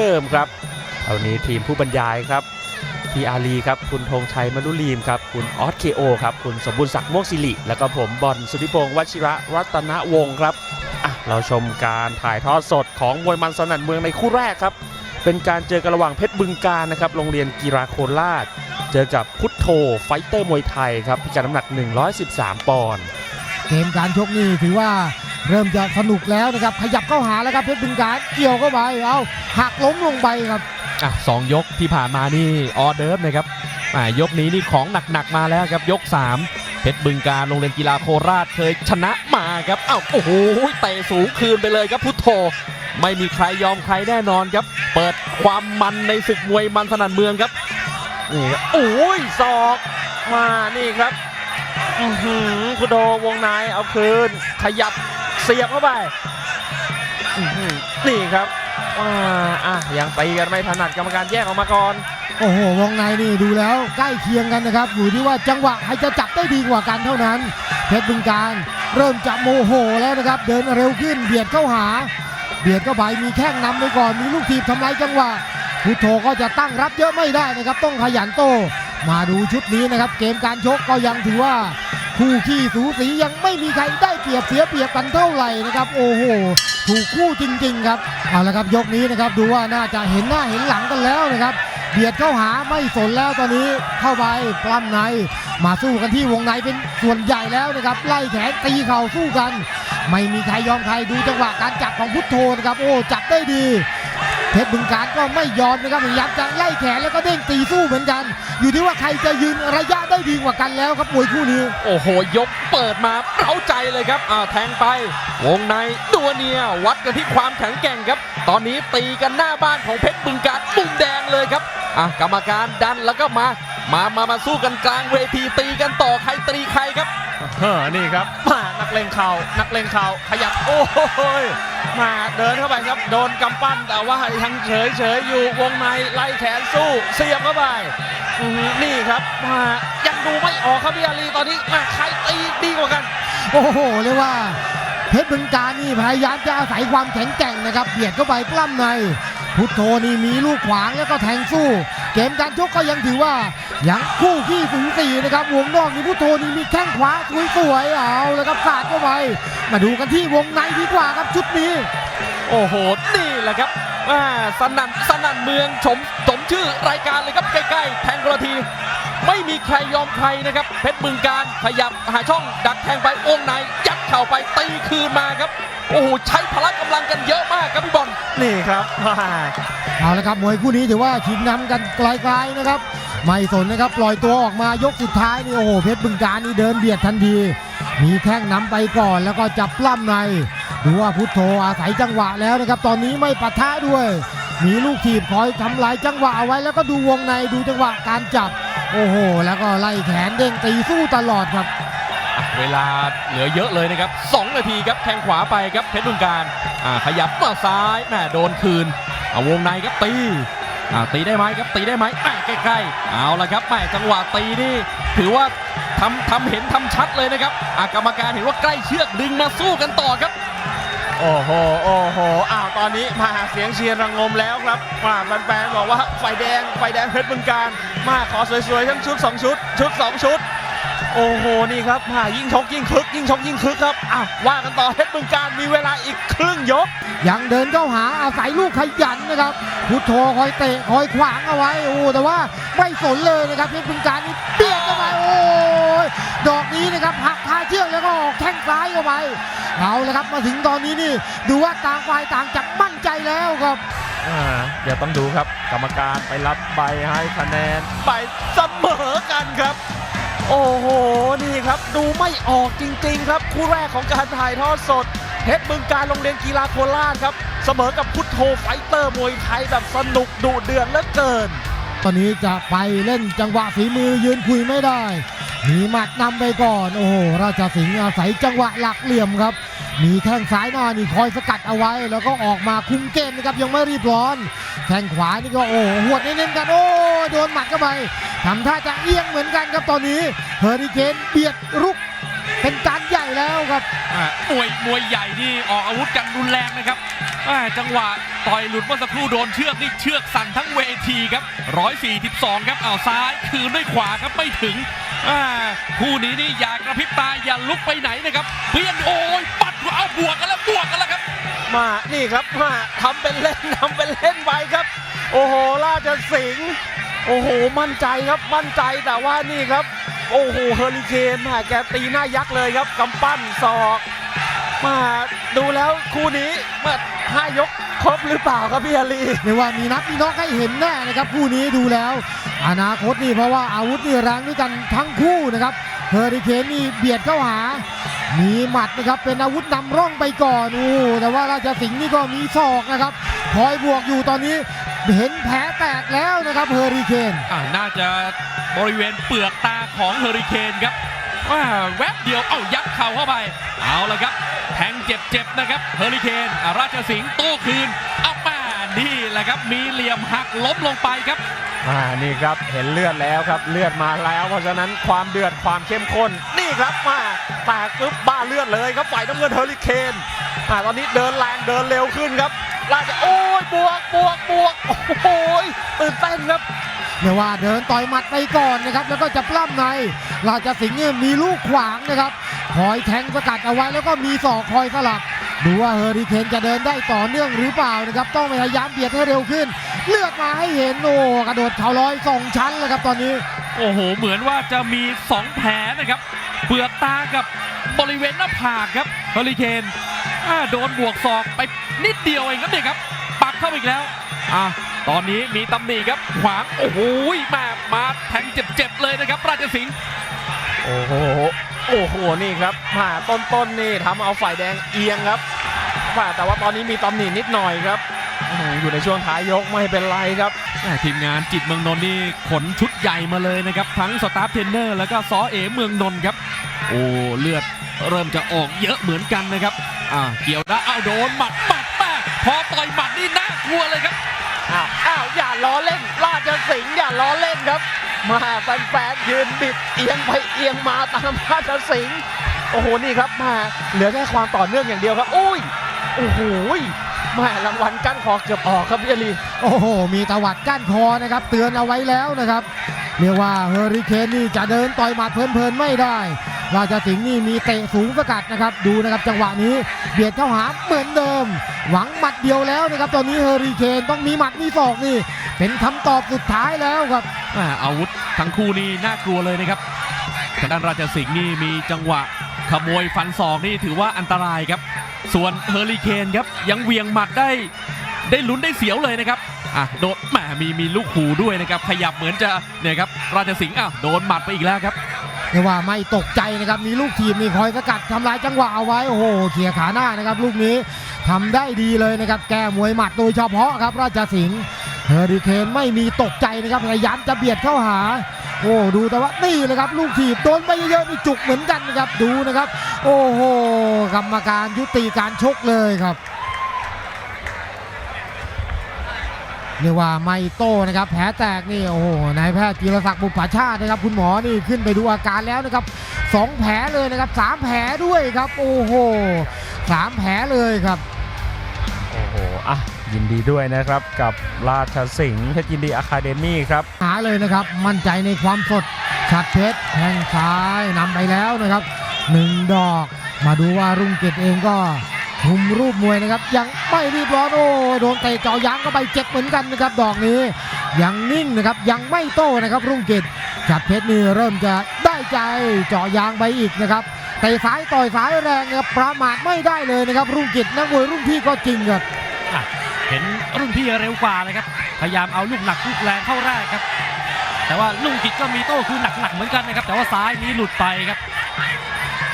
เดิมครับเอานี้ทีมผู้บรรยายครับพี่อาลีครับ คุณธงชัยมรุลีมครับ คุณออสเคโอครับ คุณสมบูรณ์ศักดิ์ม่วงศิริ แล้วก็ผมบอลสุธิพงศ์วชิระรัตนวงศ์ครับอะเราชมการถ่ายทอดสดของมวยมันสนั่นเมืองในคู่แรกครับ เป็นการเจอกันระหว่างเพชรบึงการนะครับ โรงเรียนกีฬาโคราช เจอกับพุทโธไฟเตอร์มวยไทยครับพิกัดน้ำหนัก 113 ปอนด์ เกมการชกนี่ถือว่า เริ่มจะสนุกแล้วนะครับขยับเข้าหาแล้วครับเพชรบึงการเกี่ยวเข้าไปเอาหักล้มลงไปครับอะสองยกที่ผ่านมานี่ออเดิร์ฟนะครับอะยกนี้นี่ของหนักๆมาแล้วครับยก 3 เพชรบึงการโรงเรียนกีฬาโคราชเคยชนะมาครับอ้าวโอ้โหเตะสูงคืนไปเลยครับพุทโธไม่มีใครยอมใครแน่นอนครับ เปิดความมันในศึกมวยมันสนั่นเมืองครับนี่ครับโอ้ยศอกมานี่ครับอือหือคุโดวงในเอาคืนขยับ เสียบเข้าไปนี่ครับอ่าอะยังตีกันไม่ถนัดกรรมการแยกออกมาก่อน โอ้โหวงในนี่ดูแล้วใกล้เคียงกันนะครับ อยู่ที่ว่าจังหวะใครจะจับได้ดีกว่ากันเท่านั้น เพชรบึงการเริ่มจะโมโหแล้วนะครับ เดินเร็วขึ้นเบียดเข้าหา เบียดเข้าไปมีแข้งนำไปก่อนมีลูกทีบทำลายจังหวะพุทโธก็จะตั้งรับเยอะไม่ได้นะครับ ต้องขยันโต มาดูชุดนี้นะครับ เกมการชกก็ยังถือว่าคู่ขี้สูสียังไม่มีใครได้ เปรียบเสียเปรียบกันเท่าไหร่นะครับ โอ้โหถูกคู่จริง ๆ ครับเอาละครับยกนี้นะครับดูว่าน่าจะเห็นหน้าเห็นหลังกันแล้วนะครับเบียดเข้าหาไม่สนแล้วตอนนี้เข้าไปปล้ำใน มาสู้กันที่วงในเป็นส่วนใหญ่แล้วนะครับ ไล่แขนตีเข่าสู้กัน ไม่มีใครยอมใครดูจังหวะการจับของพุทโธนะครับ โอ้จับได้ดีเพชรบึงการก็ไม่ยอมนะครับพยายามจะไล่แขนแล้วก็เด้งตีสู้เหมือนกัน อยู่ที่ว่าใครจะยืนระย ได้ดีกว่ากันแล้วครับมวยคู่นี้ โอ้โห ยกเปิดมาเร้าใจเลยครับอ้าวแทงไป วงในดัวเนียวัดกันที่ความแข็งแกร่งครับ ตอนนี้ตีกันหน้าบ้านของเพชรบึงการมุมแดงเลยครับอะกรรมการดันแล้วก็มา มามามาสู้กันกลางเวทีตีกันต่อใครตีใครครับเฮ้อนี่ครับมานักเลงเข่านักเลงเข่าขยับโอ้โหยมาเดินเข้าไปครับ โดนกำปั้นแต่ว่ายังเฉยเฉยๆอยู่วงในไล่แขนสู้เสียบเข้าไปอื้อหือนี่ครับมายัง ดูไม่ออกครับพี่อาลีตอนนี้มาใครตีดีกว่ากัน โอ้โหเรียกว่าเพชรบึงการนี่พยายามจะอาศัยความแข็งแกร่งนะครับเบียดเข้าไปปล้ำใน พุทโธนี่มีลูกขวางแล้วก็แทงสู้ เกมการชกก็ยังถือว่ายังคู่ขี้สูสีนะครับวงนอกนี่พุทโธนี่มีแข้งขวาสวยๆเอาแล้วครับสาดเข้าไปมาดูกันที่วงในดีกว่าครับชุดนี้ โอ้โหนี่แหละครับอ่าสนั่นสนั่นเมืองชมสมชื่อรายการเลยครับใกล้ๆแทงกระที ไม่มีใครยอมใครนะครับ เพชรบึงการขยับหาช่องดักแทงไปวงในยัดเข่าไปตีคืนมาครับ โอ้โหใช้พละกำลังกันเยอะมากครับพี่บอลนี่ครับมาเอาละครับมวยคู่นี้ถือว่าชิงนำกันไกลๆนะครับ ไม่สนนะครับปล่อยตัวออกมายกสุดท้ายนี่โอ้โหเพชรบึงการนี่เดินเบียดทันที มีแข้งนำไปก่อนแล้วก็จับปล้ำในดูว่าพุทโธอาศัยจังหวะแล้วนะครับ ตอนนี้ไม่ปะทะด้วย มีลูกทีบคอยทำลายจังหวะเอาไว้แล้วก็ดูวงในดูจังหวะการจับ โอ้โห แล้วก็ไล่แขนเด้งตีสู้ตลอดครับ เวลาเหลือเยอะเลยนะครับ 2 นาทีครับแทงขวาไปครับเพชรบึงการขยับมาซ้ายแม่โดนคืนเอาวงในครับตีตีได้ไหมครับตีได้ไหมแม่ใกล้ๆเอาละครับแม่จังหวะตีนี่ถือว่าทำทำเห็นทำชัดเลยนะครับกรรมการเห็นว่าใกล้เชือกดึงมาสู้กันต่อครับ โอ้โห โอ้โห อ้าว ตอนนี้มาเสียงเชียร์ระงมแล้วครับมาแฟนๆบอกว่าไฟแดง ไฟแดงเพชรบึงการ มาขอสวยๆ ทั้งชุดสองชุด ชุดสองชุด โอ้โห นี่ครับมายิ่งชกยิ่งคึก ยิ่งชกยิ่งคึกครับ อ้าว ว่ากันต่อเพชรบึงการ มีเวลาอีกครึ่งยก ยังเดินเข้าหาอาศัยลูกขยันนะครับ พุทโธคอยเตะคอยขวางเอาไว้ โอ้ แต่ว่าไม่สนเลยนะครับเพชรบึงการนี่เบียดเข้าไป โอ้ย ดอกนี้นะครับห แล้วก็ออกแข้งซ้ายเข้าไปเอาละครับมาถึงตอนนี้นี่ ดูว่าต่างฝ่ายต่างจับมั่นใจแล้วครับอ่าเดี๋ยวต้องดูครับ กรรมการไปรับใบให้คะแนนไปเสมอกันครับ โอ้โหนี่ครับดูไม่ออกจริง ๆ ครับคู่แรกของการถ่ายทอดสดเพชรบึงการโรงเรียนกีฬาโคราชครับ เสมอกับพุทโธไฟเตอร์มวยไทยแบบสนุกดุเดือดเหลือเกิน ตอนนี้จะไปเล่นจังหวะฝีมือยืนคุยไม่ได้ มีหมัดนำไปก่อน โอ้โห ราชสิงห์อาศัยจังหวะหลักเหลี่ยมครับ มีแข้งซ้ายหน้านี่คอยสกัดเอาไว้ แล้วก็ออกมาคุมเกมนะครับยังไม่รีบร้อน แข้งขวานี่ก็โอ้โหหวดเน้นๆกัน โอ้โดนหมัดเข้าไปทำท่าจะเอียงเหมือนกันครับตอนนี้เฮอริเคนเบียดรุก แล้วครับอ่ามวยมวยใหญ่นี่ออกอาวุธกันรุนแรงนะครับอ่าจังหวะต่อยหลุดเมื่อสักครู่โดนเชือกนี่เชือกสั่นทั้งเวทีครับ142ครับเอาซ้ายคืนด้วยขวาครับไม่ถึงอ่าคู่นี้นี่อย่ากระพริบตาอย่าลุกไปไหนนะครับเพี้ยนโอ้ยปัดเอาบวกกันแล้วบวกกันแล้วครับ มานี่ครับมาทำเป็นเล่นทำเป็นเล่นไปครับ โอ้โหราชสิงห์โอ้โหมั่นใจครับมั่นใจแต่ว่านี่ครับ โอ้โหเฮอริเคนมาแกตีหน้ายักษ์เลยครับกำปั้นศอกมาดูแล้วคู่นี้มาห้ายกครบหรือเปล่าครับพี่อาลีไม่ว่ามีนับมีน็อกให้เห็นแน่นะครับคู่นี้ดูแล้ว อนาคตนี่เพราะว่าอาวุธนี่แรงด้วยกันทั้งคู่นะครับเฮอริเคนนี่เบียดเข้าหา มีหมัดนะครับเป็นอาวุธนำร่องไปก่อนโอ้แต่ว่าราชสิงห์นี่ก็มีศอกนะครับคอยบวกอยู่ตอนนี้เห็นแผลแตกแล้วนะครับเฮอริเคนอ่าน่าจะ บริเวณเปลือกตาของเฮอริเคนครับว่าแวบเดียวเอ้ายัดเข่าเข้าไป เอาละครับ แทงเจ็บๆนะครับเฮอริเคนราชสิงห์โต้คืนเอาป่านี่แหละครับมีเหลี่ยมหักล้มลงไปครับอ่านี่ครับเห็นเลือดแล้วครับเลือดมาแล้ว เพราะฉะนั้นความเดือดความเข้มข้นนี่ครับมาแตกกึ๊บบ้าเลือดเลยครับฝ่ายน้ำเงินเฮอริเคนอ่าตอนนี้เดินแรงเดินเร็วขึ้นครับราชโอ้ยบวกบวกบวกโอ้โหตื่นเต้นครับ เรียกว่าเดินต่อยหมัดไปก่อนนะครับ แล้วก็จะปล้ำในราชสิงห์เนี่ยมีลูกขวางนะครับคอยแทงสกัดเอาไว้แล้วก็มีศอกคอยสลับดูว่าเฮอริเคนจะเดินได้ต่อเนื่องหรือเปล่านะครับ ต้องพยายามเบียดให้เร็วขึ้น เลือดมาให้เห็นโอ้กระโดดเข่าลอยสองชั้นแล้วครับตอนนี้ โอ้โห เหมือนว่าจะมี 2 แผลนะครับเปลือกตากับบริเวณหน้าผากครับเฮอริเคนโดนบวกศอกไปนิดเดียวเองครับเนี่ยครับ ปักเข้าอีกแล้ว อ่าตอนนี้มีตำหนิครับขวางโอ้โหมามาแทงเจ็บๆเลยนะครับ ราชสิงห์โอ้โหโอ้โหนี่ครับมาต้นๆนี่ทำเอาฝ่ายแดงเอียงครับว่าแต่ว่าตอนนี้มีตำหนินิดหน่อยครับอื้อหืออยู่ในช่วงท้ายยกไม่เป็นไรครับแม่ทีมงานจิตเมืองนนท์นี่ขนชุดใหญ่มาเลยนะครับ ทั้งสตาฟเทรนเนอร์แล้วก็ซอเอเมืองนนท์ครับ โอ้เลือดเริ่มจะออกเยอะเหมือนกันนะครับอ่าเกี่ยวนะเอาโดนหมัดหมัดแม่พอต่อยหมัดนี่น่ากลัวเลยครับ อ้าวอ้าวอย่าล้อเล่นราชสิงห์อย่าล้อเล่นครับ มาแฟนๆยืนบิดเอียงไปเอียงมาตามราชสิงห์โอ้โหนี่ครับมาเหลือแค่ความต่อเนื่องอย่างเดียวครับอุ้ยโอ้โหแมารางวัลกั้นคอเกือบออกครับพี่อลีโอ้โห มีตวัดก้านคอนะครับ เตือนเอาไว้แล้วนะครับ เรียกว่าเฮอริเคนนี่จะเดินต่อยหมัดเพลินๆไม่ได้ ราชสิงห์นี่มีเตะสูงสกัดนะครับดูนะครับจังหวะนี้เบียดเข้าหาเหมือนเดิม หวังหมัดเดียวแล้วนะครับตอนนี้เฮอริเคนต้องมีหมัดมีศอกนี่ เป็นคำตอบสุดท้ายแล้วครับอาวุธทั้งคู่นี่น่ากลัวเลยนะครับทางด้านราชสิงห์นี่มีจังหวะขโมยฟันศอกนี่ถือว่าอันตรายครับ ส่วนเฮอริเคนครับยังเวียงหมัดได้ได้ลุ้นได้เสียวเลยนะครับอะโดนแหมมีมีลูกหูด้วยนะครับ ขยับเหมือนจะเนี่ยครับราชสิงห์อ้าวโดนหมัดไปอีกแล้วครับ เรียกว่าไม่ตกใจนะครับมีลูกทีมนี่คอยสกัดทำลายจังหวะเอาไว้โอ้โหเขี่ยขาหน้านะครับลูกนี้ทำได้ดีเลยนะครับแก้มวยหมัดโดยเฉพาะครับราชสิงห์เฮอริเคนไม่มีตกใจนะครับพยายามจะเบียดเข้าหา โอ้ดูแต่ว่านี่เลยครับลูกทีบโดนไปเยอะๆนี่จุกเหมือนกันนะครับดูนะครับ โอ้โหกรรมการยุติการชกเลยครับ เรียกว่าไม่โต้นะครับ แผลแตกนี่โอ้โหนายแพทย์จิรศักดิ์บุปผาชาตินะครับ คุณหมอนี่ขึ้นไปดูอาการแล้วนะครับสองแผลเลยนะครับสามแผลด้วยครับ โอ้โหสามแผลเลยครับ โอ้โหอะยินดีด้วยนะครับกับราชสิงห์เพชรยินดีอะคาเดมี่ครับหาเลยนะครับ มั่นใจในความสดชัดเพชรแทงซ้ายนำไปแล้วนะครับหนึ่งดอก มาดูว่ารุ่งเกตเองก็ คุมรูปมวยนะครับ ยังไม่รีบร้อนโอ้โดนเตะเจาะยางเข้าไปเจ็บเหมือนกันนะครับดอกนี้ ยังนิ่งนะครับยังไม่โต้นะครับรุ่งเกตชัดเพชรนี่เริ่มจะได้ใจเจาะยางไปอีกนะครับเตะซ้ายต่อยซ้ายแรงนะครับประมาทไม่ได้เลยนะครับ รุ่งเกตนักมวยรุ่นพี่ก็จริงครับเห็นรุ่นพี่เร็วกว่าเลยครับ พยายามเอาลูกหนักลูกแรงเข้าแรกครับ แต่ว่าลุงกิจก็มีโต้คือหนักๆเหมือนกันนะครับ แต่ว่าซ้ายนี้หลุดไปครับ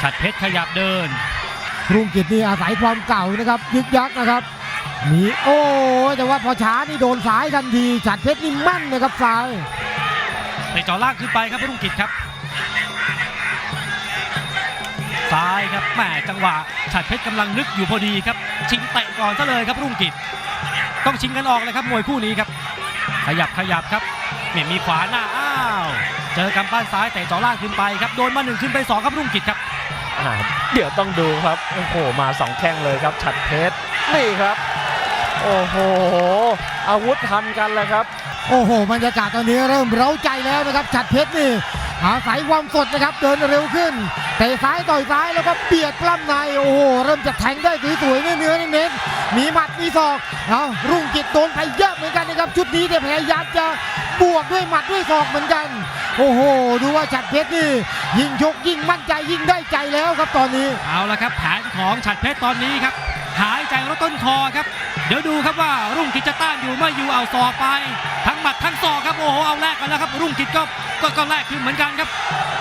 ฉัดเพชรขยับเดิน รุ่งกิจนี่อาศัยความเก่านะครับยึกยักนะครับมีโอ้แต่ว่าพอช้านี่โดนซ้ายทันทีฉัดเพชรนี่แมั่นนะครับซ้ายเตะจ่อล่างขึ้นไปครับรุ่งกิจครับซ้ายครับแหมจังหวะฉัดเพชรกำลังนึกอยู่พอดีครับ ชิงเตะก่อนซะเลยครับรุ่งกิจ ต้องชิงกันออกเลยครับมวยคู่นี้ครับ ขยับขยับครับเนี่ยมีขวาหน้าอ้าว เจอกำปั้นซ้ายเตะจ่อล่างขึ้นไปครับโดนมาหนึ่งขึ้นไปสองครับรุ่งกิจครับอ่า เดี๋ยวต้องดูครับ โอ้โห มาสองแข้งเลยครับ ฉัดเพชร นี่ครับ โอ้โห อาวุธทันกันเลยครับ โอ้โห บรรยากาศตอนนี้เริ่มเร้าใจแล้วนะครับ ฉัดเพชรนี่อาศัยความสดนะครับ เดินเร็วขึ้น เตะซ้ายต่อยซ้ายแล้วก็เบียดปล้ำใน โอ้โห เริ่มจะแทงได้สวยๆเนื้อๆเน้นๆมีหมัดมีศอก เอารุ่งกิจโดนไปเยอะเหมือนกันนะครับ ชุดนี้เนี่พยายามจะบวกด้วยหมัดด้วยศอกเหมือนกัน โอ้โห ดูว่าฉัดเพชรนี่ ยิ่งชกยิ่งมั่นใจยิ่งได้ใจแล้วครับตอนนี้ เอาละครับแผนของฉัดเพชรตอนนี้ครับ หายใจรถต้นคอครับ เดี๋ยวดูครับว่ารุ่งกิจจะต้านอยู่ไม่อยู่เอาศอกไป ทั้งหมัดทั้งศอกครับโอ้โหเอาแลกกันแล้วครับ รุ่งกิจก็ก็ก็แลกคืนเหมือนกันครับ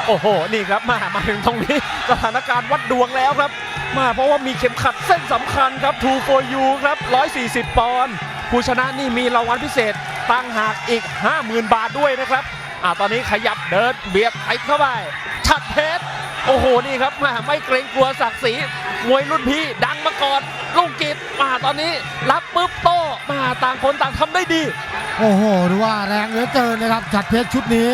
โอ้โห นี่ครับมามาถึงตรงนี้สถานการณ์วัดดวงแล้วครับ มาเพราะว่ามีเข็มขัดเส้นสำคัญครับ 2 for you ครับ 140 ปอนด์ผู้ชนะนี่มีรางวัลพิเศษตั้งหากอีก 50,000 บาทด้วยนะครับ อ่าตอนนี้ขยับเดินเบียดไปเข้าไปชัดเพชรโอ้โหนี่ครับมาไม่เกรงกลัวศักดิ์ศรีมวยรุ่นพี่ดังมาก่อนลุงกิจมาตอนนี้รับปุ๊บโตมาต่างคนต่างทำได้ดี โอ้โหดูว่าแรงเหลือเกินนะครับจัดเพชรชุดนี้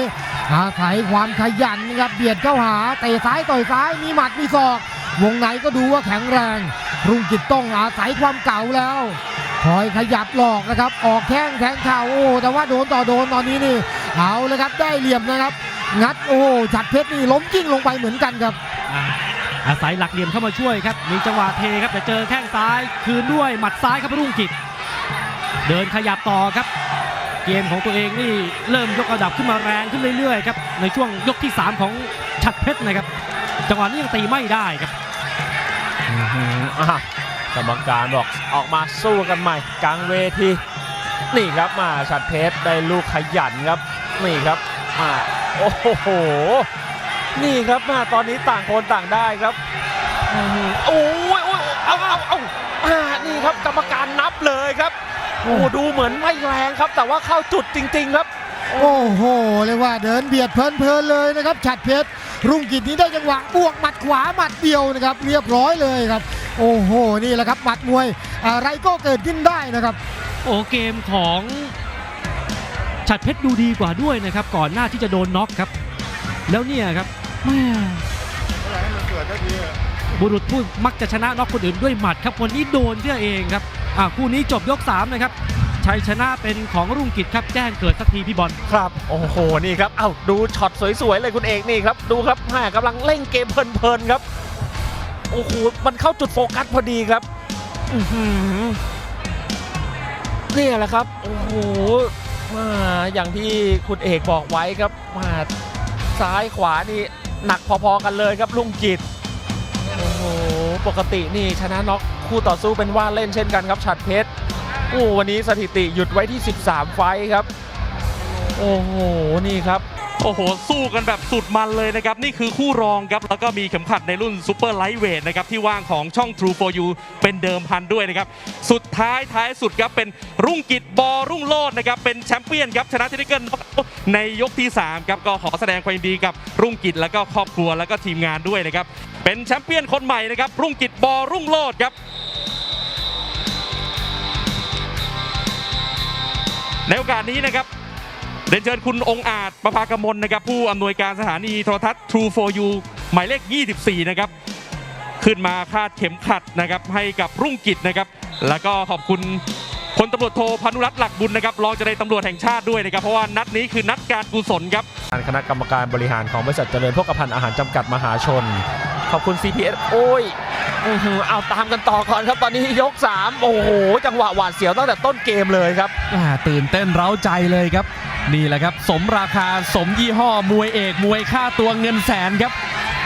อาศัยความขยันนะครับเบียดเข้าหาเตะซ้ายต่อยซ้ายมีหมัดมีศอก วงในก็ดูว่าแข็งแรงรุ่งกิจต้องอาศัยความเก่าแล้วคอยขยับหลอกนะครับ ออกแข้งแทงเข่าโอ้แต่ว่าโดนต่อโดนตอนนี้นี่ เอาเลยครับได้เหลี่ยมนะครับ งัดโอ้จัดเพชรนี่ล้มกิ้งลงไปเหมือนกันครับอ่าอาศัยหลักเหลี่ยมเข้ามาช่วยครับ มีจังหวะเทครับแต่เจอแข้งซ้ายคืนด้วยหมัดซ้ายครับรุ่งกิจเดินขยับต่อครับ เกมของตัวเองนี่เริ่มยกระดับขึ้นมาแรงขึ้นเรื่อยๆครับในช่วงยกที่ 3 ของฉัดเพชรนะครับ จังหวะนี้ยังตีไม่ได้ครับอื้อหืออะกรรมการบอกออกมาสู้กันใหม่กลางเวที นี่ครับมาชัดเพชรได้ลูกขยันครับ นี่ครับมาโอ้โห นี่ครับมาตอนนี้ต่างคนต่างได้ครับโอ้ยโอ้ยเอาเอาเอาอานี่ครับกรรมการนับเลยครับโอ้ดูเหมือนไม่แรงครับ แต่ว่าเข้าจุดจริง ๆ ครับ โอ้โหเรียกว่าเดินเบียดเพลินๆเลยนะครับฉัดเพชรรุ่งกิจนี้ได้จังหวะบวกหมัดขวาหมัดเดียวนะครับ เรียบร้อยเลยครับ โอ้โห นี่แหละครับหมัดมวยอะไรก็เกิดขึ้นได้นะครับ โอ้เกมของฉัดเพชรดูดีกว่าด้วยนะครับ ก่อนหน้าที่จะโดนน็อกครับ แล้วเนี่ยครับแม่บุรุษผู้มักจะชนะน็อกคนอื่นด้วยหมัดครับวันนี้โดนเพื่อเองครับอ่าคู่นี้จบยกสามนะครับชัยชนะเป็นของรุ่งกิจครับแจ้งเกิดสักทีพี่บอลครับ โอ้โหนี่ครับเอ้าดูช็อตสวยๆเลยคุณเอกนี่ครับ ดูครับแม่กำลังเล่นเกมเพลินๆครับโอ้โหมันเข้าจุดโฟกัสพอดีครับอื้อหือ นี่แหละครับ โอ้โหมาอย่างที่คุณเอกบอกไว้ครับมาซ้ายขวานี่หนักพอๆกันเลยครับลุงกิตโอ้โหปกตินี่ชนะน็อกคู่ต่อสู้เป็นว่าเล่นเช่นกันครับฉัดเพชรโอ้วันนี้สถิติหยุดไว้ที่ 13 ไฟท์ครับ โอ้โหนี่ครับ โอ้โห สู้กันแบบสุดมันเลยนะครับ นี่คือคู่รองครับ แล้วก็มีเข็มขัดในรุ่นซูเปอร์ไลท์เวทนะครับ ที่ว่างของช่อง True for You เป็นเดิมพันด้วยนะครับ สุดท้ายท้ายสุดครับ เป็นรุ่งกิจบอรุ่งโลดนะครับ เป็นแชมเปี้ยนครับ ชนะเทคนิเกิลในยกที่ 3 ครับ ก็ขอแสดงความดีกับรุ่งกิจแล้วก็ครอบครัวแล้วก็ทีมงานด้วยนะครับเป็นแชมเปี้ยนคนใหม่นะครับรุ่งกิจบอรุ่งโลดครับในโอกาสนี้นะครับ เรียนเชิญคุณองค์อาจประภากมลนะครับ ผู้อำนวยการสถานีโทรทัศน์ True for You หมายเลข 24 นะครับ ขึ้นมาคาดเข็มขัดนะครับ ให้กับรุ่งกิจนะครับ แล้วก็ขอบคุณพลตำรวจโทพานุรัตน์หลักบุญนะครับรองเจรตำรวจแห่งชาติด้วยนะครับ เพราะว่านัดนี้คือนัดการกุศลครับคณะกรรมการบริหารของบริษัทเจริญพกพันธ์อาหารจำกัดมหาชน ขอบคุณ CPS โอ้ยอื้อหือเอาตามกันต่อก่อนครับตอนนี้ยก 3 โอ้โห จังหวะหวาดเสียวตั้งแต่ต้นเกมเลยครับอ่าตื่นเต้นเร้าใจเลยครับ นี่แหละครับ สมราคาสมยี่ห้อมวยเอกมวยค่าตัวเงินแสนครับ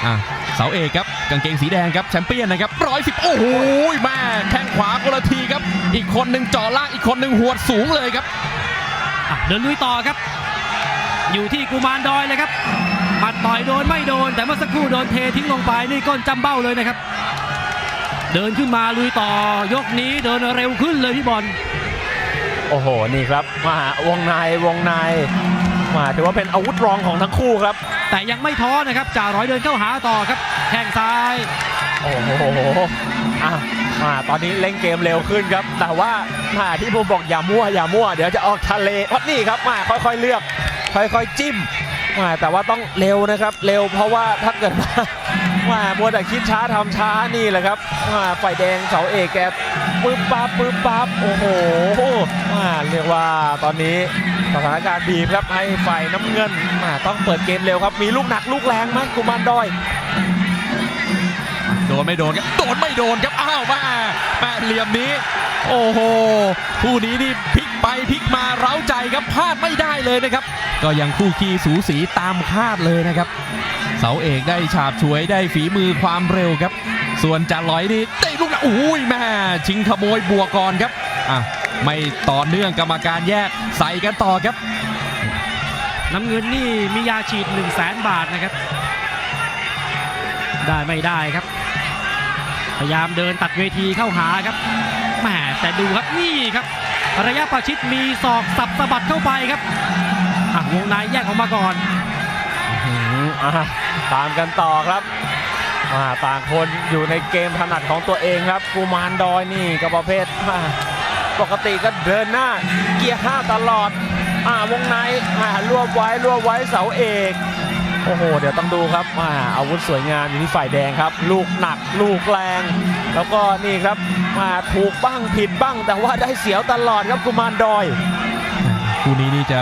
อะเสาเอกครับกางเกงสีแดงครับแชมเปี้ยนนะครับร้อยสิบโอ้โหแม่แข้งขวาคนละทีครับ อีกคนหนึ่งจ่อล่างอีกคนหนึ่งหัวดสูงเลยครับอะเดินลุยต่อครับ อยู่ที่กุมารดอยเลยครับหมัดต่อยโดนไม่โดน แต่เมื่อสักครู่โดนเททิ้งลงไปนี่ก้นจำเบ้าเลยนะครับ เดินขึ้นมาลุยต่อยกนี้เดินเร็วขึ้นเลยพี่บอล โอ้โห นี่ครับมาวงในวงในมาถือว่าเป็นอาวุธรองของทั้งคู่ครับ แต่ยังไม่ท้อนะครับจ่าร้อยเดินเข้าหาต่อครับแข้งซ้าย โอ้โหอะมาตอนนี้เล่นเกมเร็วขึ้นครับ แต่ว่ามาที่ผมบอกอย่ามั่วอย่ามั่วเดี๋ยวจะออกทะเลเพราะนี่ครับมาค่อยๆเลือก ค่อยๆจิ้มมาแต่ว่าต้องเร็วนะครับ เร็วเพราะว่าถ้าเกิดว่า ว่ามัวแต่คิดช้าทำช้านี่แหละครับว่าไฟแดงเสาเอกแกปึ๊บปั๊บปึ๊บปั๊บโอ้โหว่าเรียกว่าตอนนี้สถานการณ์บีบครับให้ฝ่ายน้ำเงินอ่าต้องเปิดเกมเร็วครับ มีลูกหนักลูกแรงไหมกุมารดอย โดนไม่โดนครับโดนไม่โดนครับอ้าวมาแม่เหลี่ยมนี้ โอ้โหคู่นี้นี่พลิก ไปพลิกมาเร้าใจครับพลาดไม่ได้เลยนะครับ ก็ยังคู่ขี้สูสีตามคาดเลยนะครับ เสาเอกได้ฉาบฉวยได้ฝีมือความเร็วครับ ส่วนจ่าลอยนี่ได้ลูกนะอุ้ยแม่ชิงขโมยบัวก่อนครับอะไม่ต่อเนื่องกรรมการแยกใส่กันต่อครับ น้ำเงินนี่มียาฉีด 1 0 0 0 0แสนบาทนะครับ ได้ไม่ได้ครับ พยายามเดินตัดเวทีเข้าหาครับแหมแต่ดูครับนี่ครับ ระยะประชิดมีศอกสับสะบัดเข้าไปครับอะวงในแยกออกมาก่อนอตามกันต่อครับอ่าต่างคนอยู่ในเกมถนัดของตัวเองครับกุมารดอยนี่ก็ประเภทปกติก็เดินหน้าเกียร์ห้าตลอดอ่าวงในอ่ารวบไว้รวบไว้เสาเอก โอ้โห เดี๋ยวต้องดูครับอ่าอาวุธสวยงามอยู่ที่ฝ่ายแดงครับ ลูกหนักลูกแรง แล้วก็นี่ครับมาถูกบ้างผิดบ้าง แต่ว่าได้เสียวตลอดครับกุมารดอยคู่นี้นี่จะ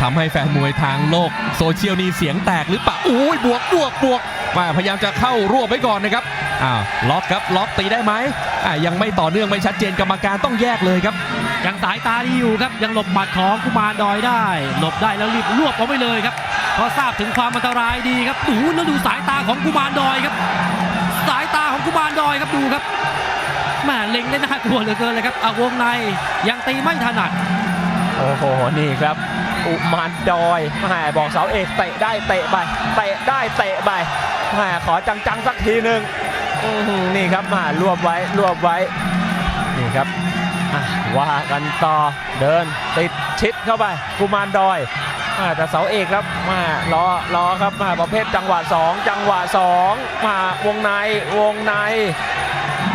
ทำให้แฟนมวยทางโลกโซเชียลนี่เสียงแตกหรือเปล่าอุ้ยบวกบวกบวกมาพยายามจะเข้ารวบไว้ก่อนนะครับอ้าวล็อกครับล็อกตีได้ไหมอ่ายังไม่ต่อเนื่องไม่ชัดเจนกรรมการต้องแยกเลยครับยังสายตาดีอยู่ครับยังหลบหมัดของกุมารดอยได้ หลบได้แล้วรีบรวบเอาไปเลยครับเพ ราะทราบถึงความอันตรายดีครับดูแล้วดูสายตาของกุมารดอยครับ สายตาของกุมารดอยครับดูครับแม่เล็งได้น่ากลัวเหลือเกินเลยครับอาวงในยังตีไม่ถนัดโอ้โหนี่ครับอุมานดอยแหมบอกเสาเอกเตะได้เตะไปเตะได้เตะไปแหมขอจังๆสักทีหนึ่งนี่ครับมารวบไว้รวบไว้นี่ครับว่ากันต่อเดินติดชิดเข้าไปกุมารดอย แต่เสาเอกครับมารอรอครับมาประเภทจังหวะ 2 จังหวะ 2 มาวงในวงใน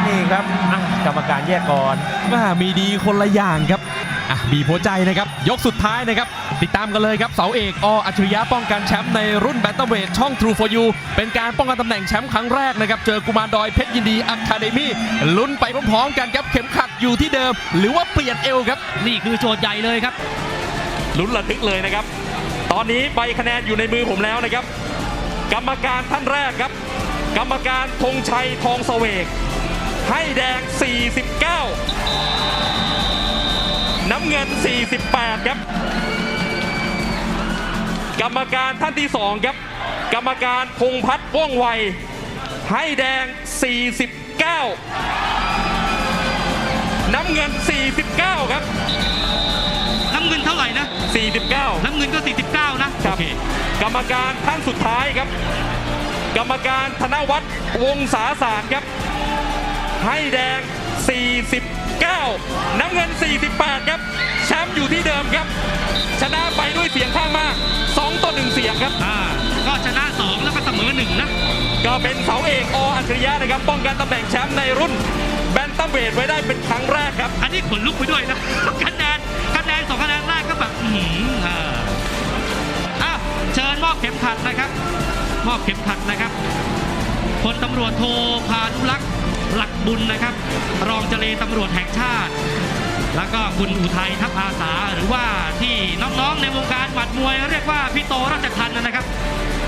นี่ครับอะกรรมการแยกก่อนว่ามีดีคนละอย่างครับอะบีบหัวใจนะครับ ยกสุดท้ายนะครับ ติดตามกันเลยครับ เสาเอกออัจฉริยะป้องกันแชมป์ในรุ่นแบนตัมเวทช่อง True for You เป็นการป้องกันตำแหน่งแชมป์ครั้งแรกนะครับ เจอกุมารดอยเพชรยินดีอะคาเดมี่ลุ้นไปพร้อมๆกันครับ เข็มขัดอยู่ที่เดิม หรือว่าเปลี่ยนเอวครับ นี่คือโจทย์ใหญ่เลยครับลุ้นระทึกเลยนะครับต อนนี้ใบคะแนนอยู่ในมือผมแล้วนะครับ กรรมการท่านแรกครับ กรรมการธงชัยทองเสวก ให้แดง 49 น้ำเงิน 48 ครับ กรรมการท่านที่สองครับ กรรมการพงพัฒน์ว่องไว ให้แดง 49 น้ำเงิน 49 ครับ น้ำเงินเท่าไหร่นะ 49 น้ำเงินก็49นะครับโอเคกรรมการท่านสุดท้ายครับ กรรมการธนวัฒน์วงศาสารครับ ให้แดง 49 น้ำเงิน 48 ครับ แชมป์อยู่ที่เดิมครับ ชนะไปด้วยเสียงข้างมาก 2 ต่อ 1 เสียงครับอ่าก็ชนะ 2 แล้วก็เสมอ 1 นะ ก็เป็นเสาเอกออัจฉริยะนะครับ ป้องกันตำแหน่งแชมป์ในรุ่นแบนตัมเวทไว้ได้เป็นครั้งแรกครับ อันนี้ขนลุกไปด้วยนะคะแนนคะแนนสองคะแนนแรกก็แบบอือหืออ่าอะ เชิญมอบเข็มขัดนะครับ มอบเข็มขัดนะครับพลตำรวจโทพานุรักษ์หลักบุญนะครับ รองเจเลตำรวจแห่งชาติ แล้วก็คุณอุทัยทัพอาสาหรือว่าที่น้องๆในวงการหมัดมวย เรียกว่าพี่โตราชทันนะครับ